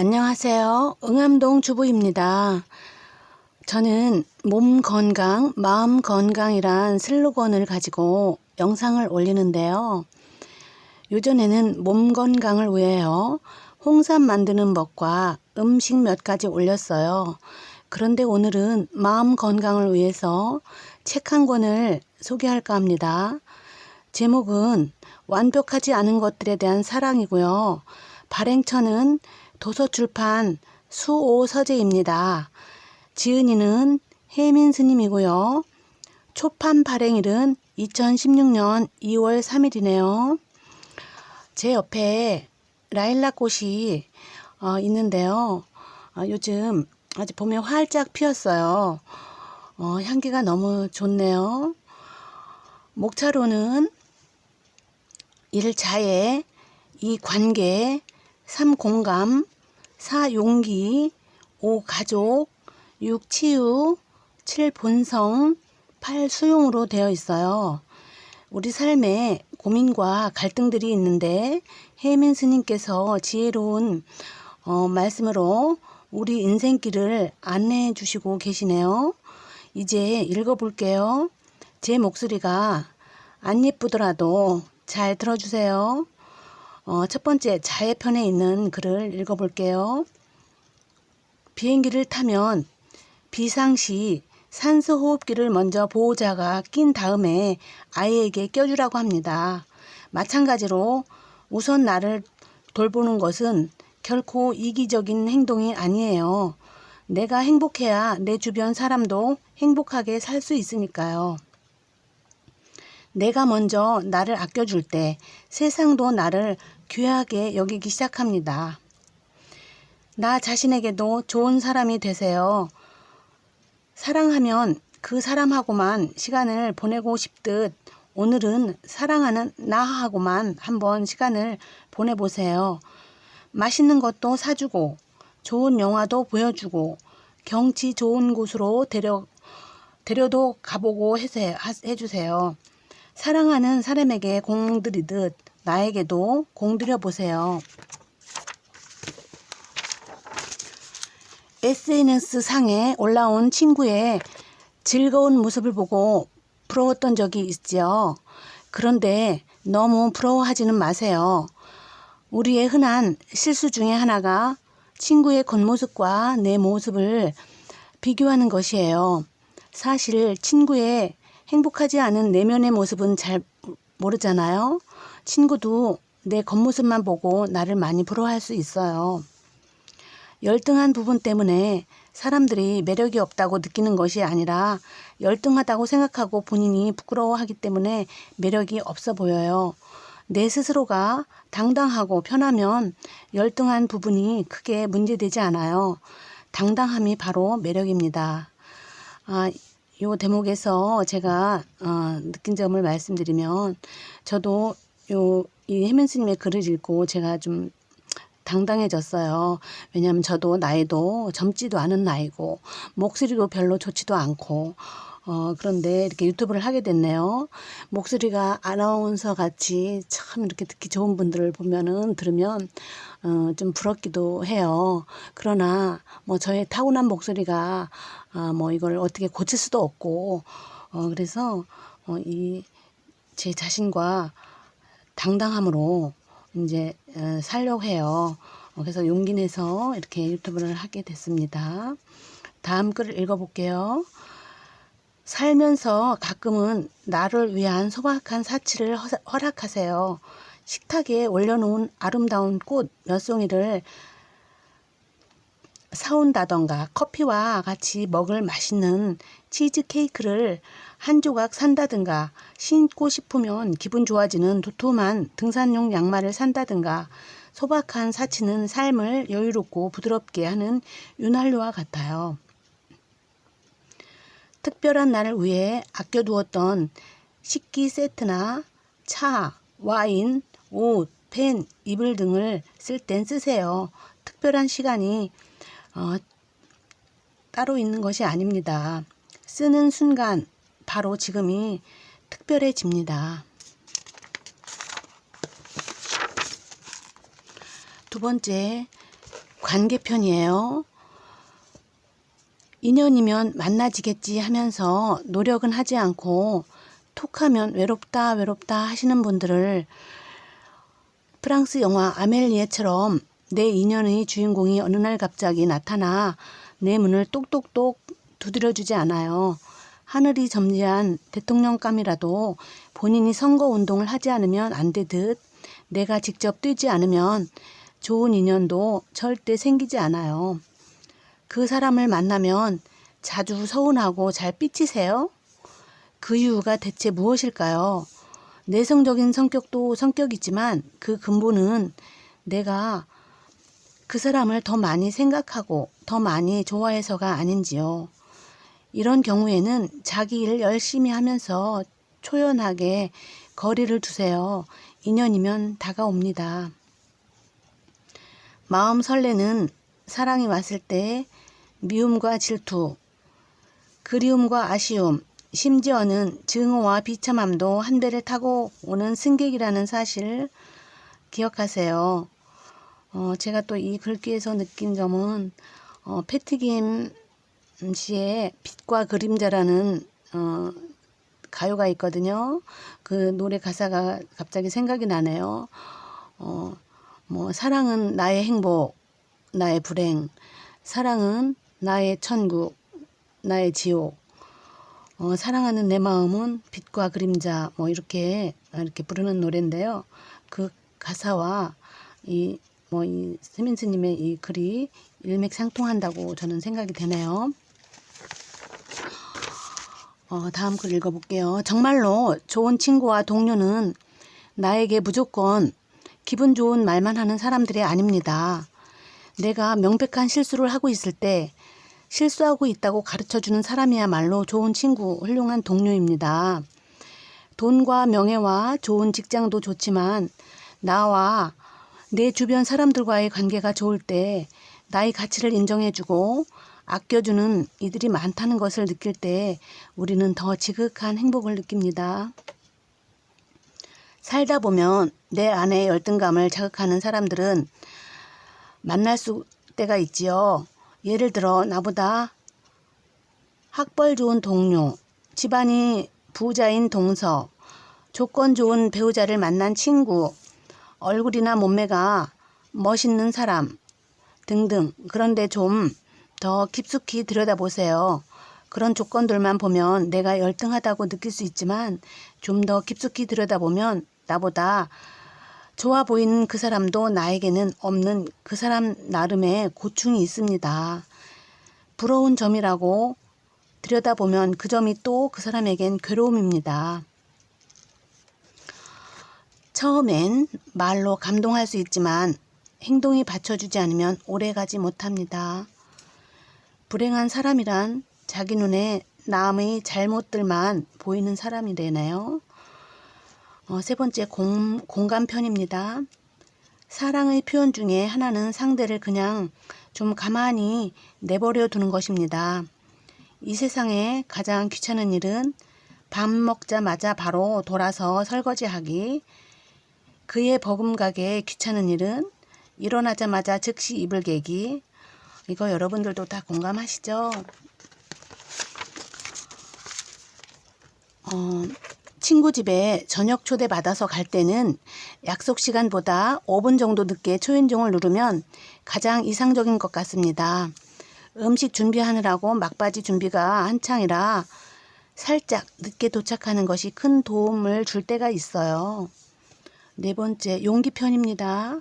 안녕하세요. 응암동 주부입니다. 저는 몸 건강, 마음 건강이란 슬로건을 가지고 영상을 올리는데요. 요전에는 몸 건강을 위하여 홍삼 만드는 법과 음식 몇 가지 올렸어요. 그런데 오늘은 마음 건강을 위해서 책 한 권을 소개할까 합니다. 제목은 완벽하지 않은 것들에 대한 사랑이고요. 발행처는 도서출판 수오 서재입니다. 지은이는 혜민 스님이고요. 초판 발행일은 2016년 2월 3일이네요. 제 옆에 라일락 꽃이 어, 있는데요. 어, 요즘 아직 봄에 활짝 피었어요. 어, 향기가 너무 좋네요. 목차로는 1자에 2관계 3 공감 4 용기 5 가족 6 치유 7 본성 8 수용으로 되어 있어요. 우리 삶에 고민과 갈등들이 있는데 혜민 스님께서 지혜로운 어, 말씀으로 우리 인생길을 안내해 주시고 계시네요. 이제 읽어볼게요. 제 목소리가 안 예쁘더라도 잘 들어주세요. 어, 첫 번째 자해편에 있는 글을 읽어볼게요. 비행기를 타면 비상시 산소호흡기를 먼저 보호자가 낀 다음에 아이에게 껴주라고 합니다. 마찬가지로 우선 나를 돌보는 것은 결코 이기적인 행동이 아니에요. 내가 행복해야 내 주변 사람도 행복하게 살 수 있으니까요. 내가 먼저 나를 아껴줄 때 세상도 나를 귀하게 여기기 시작합니다. 나 자신에게도 좋은 사람이 되세요. 사랑하면 그 사람하고만 시간을 보내고 싶듯 오늘은 사랑하는 나하고만 한번 시간을 보내보세요. 맛있는 것도 사주고 좋은 영화도 보여주고 경치 좋은 곳으로 데려, 데려도 가보고 해주세요. 사랑하는 사람에게 공들이듯 나에게도 공들여 보세요. SNS 상에 올라온 친구의 즐거운 모습을 보고 부러웠던 적이 있죠. 그런데 너무 부러워하지는 마세요. 우리의 흔한 실수 중에 하나가 친구의 겉모습과 내 모습을 비교하는 것이에요. 사실 친구의 행복하지 않은 내면의 모습은 잘 모르잖아요. 친구도 내 겉모습만 보고 나를 많이 부러워할 수 있어요. 열등한 부분 때문에 사람들이 매력이 없다고 느끼는 것이 아니라 열등하다고 생각하고 본인이 부끄러워하기 때문에 매력이 없어 보여요. 내 스스로가 당당하고 편하면 열등한 부분이 크게 문제되지 않아요. 당당함이 바로 매력입니다. 아, 요 대목에서 제가 어, 느낀 점을 말씀드리면 저도 요 이 해면 스님의 글을 읽고 제가 좀 당당해졌어요. 왜냐하면 저도 나이도 젊지도 않은 나이고 목소리도 별로 좋지도 않고 어, 그런데 이렇게 유튜브를 하게 됐네요. 목소리가 아나운서 같이 참 이렇게 듣기 좋은 분들을 보면은 들으면 어, 좀 부럽기도 해요. 그러나 뭐 저의 타고난 목소리가 아, 뭐 이걸 어떻게 고칠 수도 없고 어, 그래서 어, 이 제 자신과 당당함으로 이제 어, 살려고 해요. 어, 그래서 용기 내서 이렇게 유튜브를 하게 됐습니다. 다음 글을 읽어볼게요. 살면서 가끔은 나를 위한 소박한 사치를 허락하세요. 식탁에 올려놓은 아름다운 꽃 몇 송이를 사온다던가 커피와 같이 먹을 맛있는 치즈 케이크를 한 조각 산다든가 신고 싶으면 기분 좋아지는 도톰한 등산용 양말을 산다든가 소박한 사치는 삶을 여유롭고 부드럽게 하는 윤활유와 같아요. 특별한 날을 위해 아껴두었던 식기 세트나 차, 와인, 옷, 펜, 이불 등을 쓸 땐 쓰세요. 특별한 시간이 어, 따로 있는 것이 아닙니다. 쓰는 순간 바로 지금이 특별해집니다. 두 번째 관계편이에요. 인연이면 만나지겠지 하면서 노력은 하지 않고 톡하면 외롭다 외롭다 하시는 분들을 프랑스 영화 아멜리에처럼 내 인연의 주인공이 어느 날 갑자기 나타나 내 문을 똑똑똑 두드려주지 않아요. 하늘이 점지한 대통령감이라도 본인이 선거 운동을 하지 않으면 안 되듯 내가 직접 뛰지 않으면 좋은 인연도 절대 생기지 않아요. 그 사람을 만나면 자주 서운하고 잘 삐치세요? 그 이유가 대체 무엇일까요? 내성적인 성격도 성격이지만 그 근본은 내가 그 사람을 더 많이 생각하고 더 많이 좋아해서가 아닌지요. 이런 경우에는 자기 일 열심히 하면서 초연하게 거리를 두세요. 인연이면 다가옵니다. 마음 설레는 사랑이 왔을 때 미움과 질투, 그리움과 아쉬움, 심지어는 증오와 비참함도 한 배를 타고 오는 승객이라는 사실 기억하세요. 어, 제가 또 이 글귀에서 느낀 점은 어, 패트김 씨의 빛과 그림자라는 어, 가요가 있거든요. 그 노래 가사가 갑자기 생각이 나네요. 어, 뭐 사랑은 나의 행복, 나의 불행, 사랑은 나의 천국, 나의 지옥. 어, 사랑하는 내 마음은 빛과 그림자 뭐 이렇게 이렇게 부르는 노래인데요. 그 가사와 이 뭐이 스민스님의 이 글이 일맥상통한다고 저는 생각이 되네요. 어, 다음 글 읽어볼게요. 정말로 좋은 친구와 동료는 나에게 무조건 기분 좋은 말만 하는 사람들이 아닙니다. 내가 명백한 실수를 하고 있을 때 실수하고 있다고 가르쳐 주는 사람이야말로 좋은 친구, 훌륭한 동료입니다. 돈과 명예와 좋은 직장도 좋지만 나와 내 주변 사람들과의 관계가 좋을 때 나의 가치를 인정해주고 아껴주는 이들이 많다는 것을 느낄 때 우리는 더 지극한 행복을 느낍니다. 살다 보면 내 안의 열등감을 자극하는 사람들은 만날 수 때가 있지요. 예를 들어 나보다 학벌 좋은 동료, 집안이 부자인 동서, 조건 좋은 배우자를 만난 친구, 얼굴이나 몸매가 멋있는 사람 등등. 그런데 좀 더 깊숙이 들여다보세요. 그런 조건들만 보면 내가 열등하다고 느낄 수 있지만 좀 더 깊숙이 들여다보면 나보다 좋아 보이는 그 사람도 나에게는 없는 그 사람 나름의 고충이 있습니다. 부러운 점이라고 들여다보면 그 점이 또 그 사람에겐 괴로움입니다. 처음엔 말로 감동할 수 있지만 행동이 받쳐주지 않으면 오래 가지 못합니다. 불행한 사람이란 자기 눈에 남의 잘못들만 보이는 사람이래네요. 어, 세 번째 공, 공감 편입니다. 사랑의 표현 중에 하나는 상대를 그냥 좀 가만히 내버려 두는 것입니다. 이 세상에 가장 귀찮은 일은 밥 먹자마자 바로 돌아서 설거지하기. 그의 버금가게 귀찮은 일은 일어나자마자 즉시 이불 개기. 이거 여러분들도 다 공감하시죠? 어, 친구 집에 저녁 초대 받아서 갈 때는 약속 시간보다 5분 정도 늦게 초인종을 누르면 가장 이상적인 것 같습니다. 음식 준비하느라고 막바지 준비가 한창이라 살짝 늦게 도착하는 것이 큰 도움을 줄 때가 있어요. 네 번째, 용기 편입니다.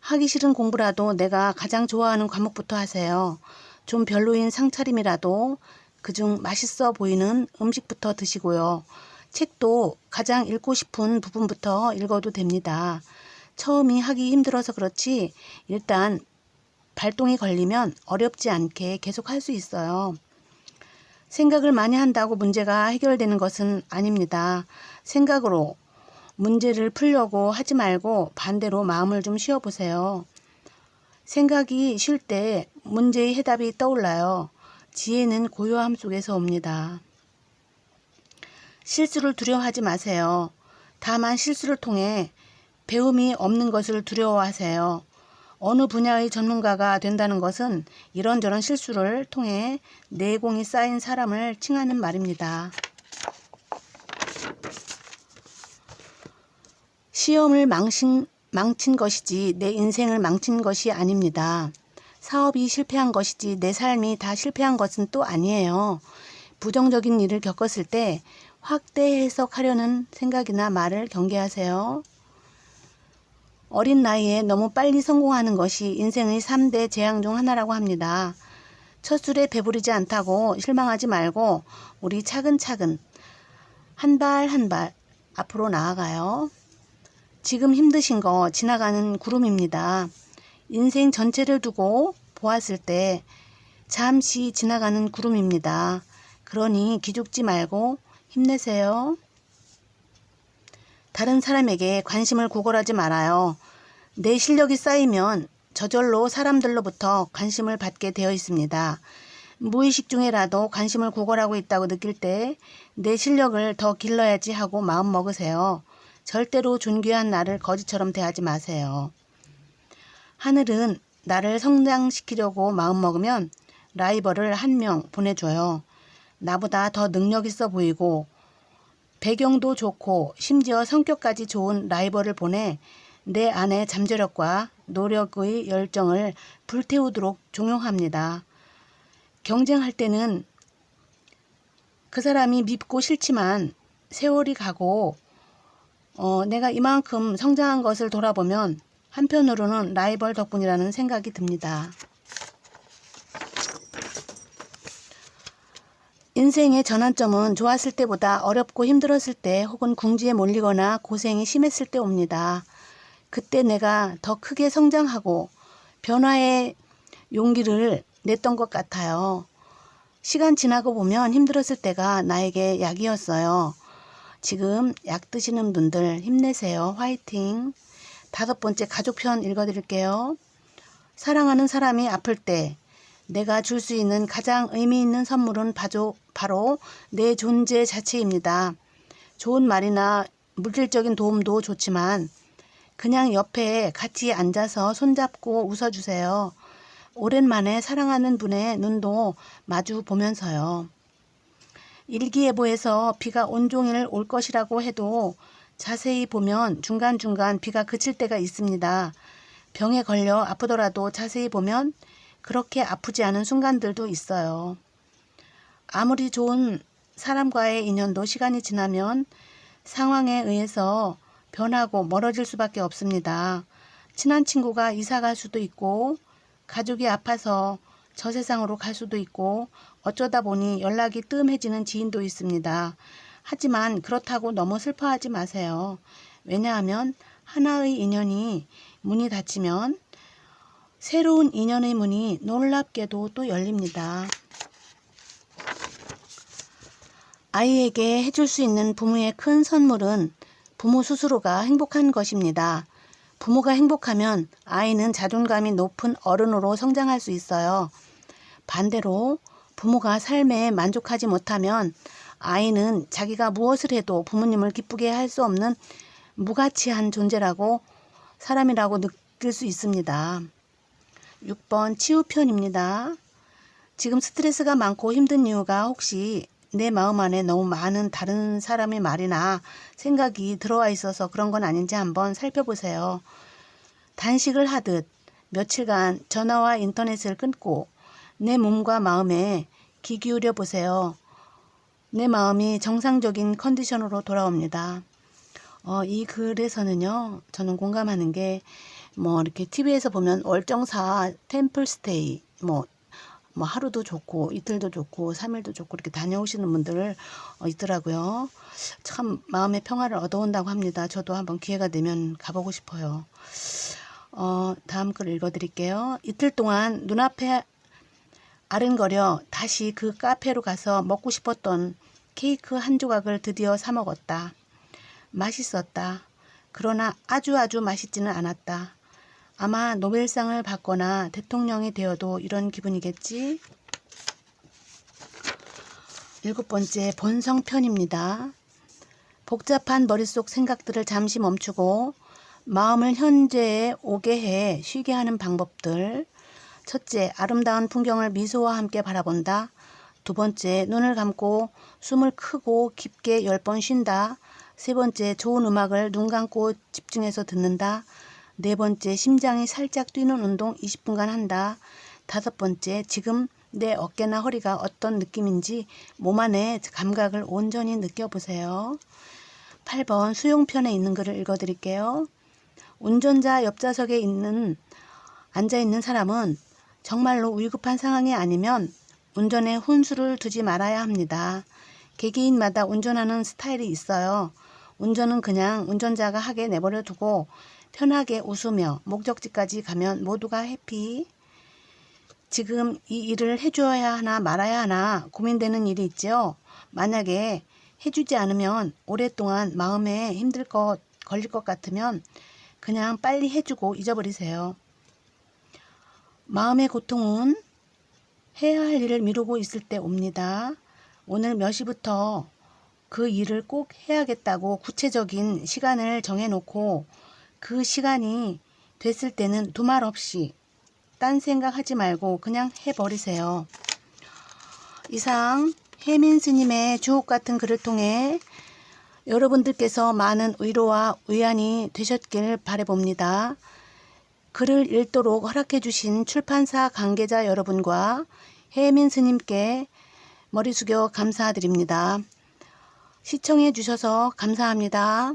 하기 싫은 공부라도 내가 가장 좋아하는 과목부터 하세요. 좀 별로인 상차림이라도 그중 맛있어 보이는 음식부터 드시고요. 책도 가장 읽고 싶은 부분부터 읽어도 됩니다. 처음이 하기 힘들어서 그렇지 일단 발동이 걸리면 어렵지 않게 계속 할 수 있어요. 생각을 많이 한다고 문제가 해결되는 것은 아닙니다. 생각으로 문제를 풀려고 하지 말고 반대로 마음을 좀 쉬어보세요. 생각이 쉴 때 문제의 해답이 떠올라요. 지혜는 고요함 속에서 옵니다. 실수를 두려워하지 마세요. 다만 실수를 통해 배움이 없는 것을 두려워하세요. 어느 분야의 전문가가 된다는 것은 이런저런 실수를 통해 내공이 쌓인 사람을 칭하는 말입니다. 시험을 망신, 망친 것이지 내 인생을 망친 것이 아닙니다. 사업이 실패한 것이지 내 삶이 다 실패한 것은 또 아니에요. 부정적인 일을 겪었을 때 확대 해석하려는 생각이나 말을 경계하세요. 어린 나이에 너무 빨리 성공하는 것이 인생의 3대 재앙 중 하나라고 합니다. 첫 술에 배부르지 않다고 실망하지 말고 우리 차근차근 한 발 한 발 앞으로 나아가요. 지금 힘드신 거 지나가는 구름입니다. 인생 전체를 두고 보았을 때 잠시 지나가는 구름입니다. 그러니 기죽지 말고 힘내세요. 다른 사람에게 관심을 구걸하지 말아요. 내 실력이 쌓이면 저절로 사람들로부터 관심을 받게 되어 있습니다. 무의식 중에라도 관심을 구걸하고 있다고 느낄 때 내 실력을 더 길러야지 하고 마음 먹으세요. 절대로 존귀한 나를 거지처럼 대하지 마세요. 하늘은 나를 성장시키려고 마음먹으면 라이벌을 한 명 보내줘요. 나보다 더 능력 있어 보이고 배경도 좋고 심지어 성격까지 좋은 라이벌을 보내 내 안의 잠재력과 노력의 열정을 불태우도록 종용합니다. 경쟁할 때는 그 사람이 밉고 싫지만 세월이 가고 어, 내가 이만큼 성장한 것을 돌아보면 한편으로는 라이벌 덕분이라는 생각이 듭니다. 인생의 전환점은 좋았을 때보다 어렵고 힘들었을 때 혹은 궁지에 몰리거나 고생이 심했을 때 옵니다. 그때 내가 더 크게 성장하고 변화의 용기를 냈던 것 같아요. 시간 지나고 보면 힘들었을 때가 나에게 약이었어요. 지금 약 드시는 분들 힘내세요. 화이팅. 다섯 번째 가족편 읽어드릴게요. 사랑하는 사람이 아플 때 내가 줄 수 있는 가장 의미 있는 선물은 바로, 내 존재 자체입니다. 좋은 말이나 물질적인 도움도 좋지만 그냥 옆에 같이 앉아서 손잡고 웃어주세요. 오랜만에 사랑하는 분의 눈도 마주 보면서요. 일기예보에서 비가 온종일 올 것이라고 해도 자세히 보면 중간중간 비가 그칠 때가 있습니다. 병에 걸려 아프더라도 자세히 보면 그렇게 아프지 않은 순간들도 있어요. 아무리 좋은 사람과의 인연도 시간이 지나면 상황에 의해서 변하고 멀어질 수밖에 없습니다. 친한 친구가 이사 갈 수도 있고, 가족이 아파서 저 세상으로 갈 수도 있고, 어쩌다 보니 연락이 뜸해지는 지인도 있습니다. 하지만 그렇다고 너무 슬퍼하지 마세요. 왜냐하면 하나의 인연이 문이 닫히면 새로운 인연의 문이 놀랍게도 또 열립니다. 아이에게 해줄 수 있는 부모의 큰 선물은 부모 스스로가 행복한 것입니다. 부모가 행복하면 아이는 자존감이 높은 어른으로 성장할 수 있어요. 반대로 부모가 삶에 만족하지 못하면 아이는 자기가 무엇을 해도 부모님을 기쁘게 할 수 없는 무가치한 존재라고 사람이라고 느낄 수 있습니다. 6번 치유편입니다. 지금 스트레스가 많고 힘든 이유가 혹시 내 마음 안에 너무 많은 다른 사람의 말이나 생각이 들어와 있어서 그런 건 아닌지 한번 살펴보세요. 단식을 하듯 며칠간 전화와 인터넷을 끊고 내 몸과 마음에 귀 기울여 보세요. 내 마음이 정상적인 컨디션으로 돌아옵니다. 어, 이 글에서는요, 저는 공감하는 게, 뭐, 이렇게 TV에서 보면 월정사 템플 스테이, 뭐, 뭐, 하루도 좋고, 이틀도 좋고, 3일도 좋고, 이렇게 다녀오시는 분들 어, 있더라고요. 참, 마음의 평화를 얻어온다고 합니다. 저도 한번 기회가 되면 가보고 싶어요. 어, 다음 글 읽어드릴게요. 이틀 동안 눈앞에 아른거려 다시 그 카페로 가서 먹고 싶었던 케이크 한 조각을 드디어 사 먹었다. 맛있었다. 그러나 아주 아주 맛있지는 않았다. 아마 노벨상을 받거나 대통령이 되어도 이런 기분이겠지? 일곱 번째 본성편입니다. 복잡한 머릿속 생각들을 잠시 멈추고 마음을 현재에 오게 해 쉬게 하는 방법들. 첫째, 아름다운 풍경을 미소와 함께 바라본다. 두 번째, 눈을 감고 숨을 크고 깊게 열 번 쉰다. 세 번째, 좋은 음악을 눈 감고 집중해서 듣는다. 네 번째, 심장이 살짝 뛰는 운동 20분간 한다. 다섯 번째, 지금 내 어깨나 허리가 어떤 느낌인지 몸 안의 감각을 온전히 느껴보세요. 8번 수용편에 있는 글을 읽어드릴게요. 운전자 옆좌석에 있는 앉아 있는 사람은 정말로 위급한 상황이 아니면 운전에 혼수를 두지 말아야 합니다. 개개인마다 운전하는 스타일이 있어요. 운전은 그냥 운전자가 하게 내버려 두고 편하게 웃으며 목적지까지 가면 모두가 해피. 지금 이 일을 해줘야 하나 말아야 하나 고민되는 일이 있죠. 만약에 해주지 않으면 오랫동안 마음에 힘들 것, 걸릴 것 같으면 그냥 빨리 해주고 잊어버리세요. 마음의 고통은 해야 할 일을 미루고 있을 때 옵니다. 오늘 몇 시부터 그 일을 꼭 해야겠다고 구체적인 시간을 정해놓고 그 시간이 됐을 때는 두말 없이 딴 생각하지 말고 그냥 해버리세요. 이상 혜민 스님의 주옥 같은 글을 통해 여러분들께서 많은 위로와 위안이 되셨길 바라봅니다. 글을 읽도록 허락해 주신 출판사 관계자 여러분과 혜민 스님께 머리 숙여 감사드립니다. 시청해 주셔서 감사합니다.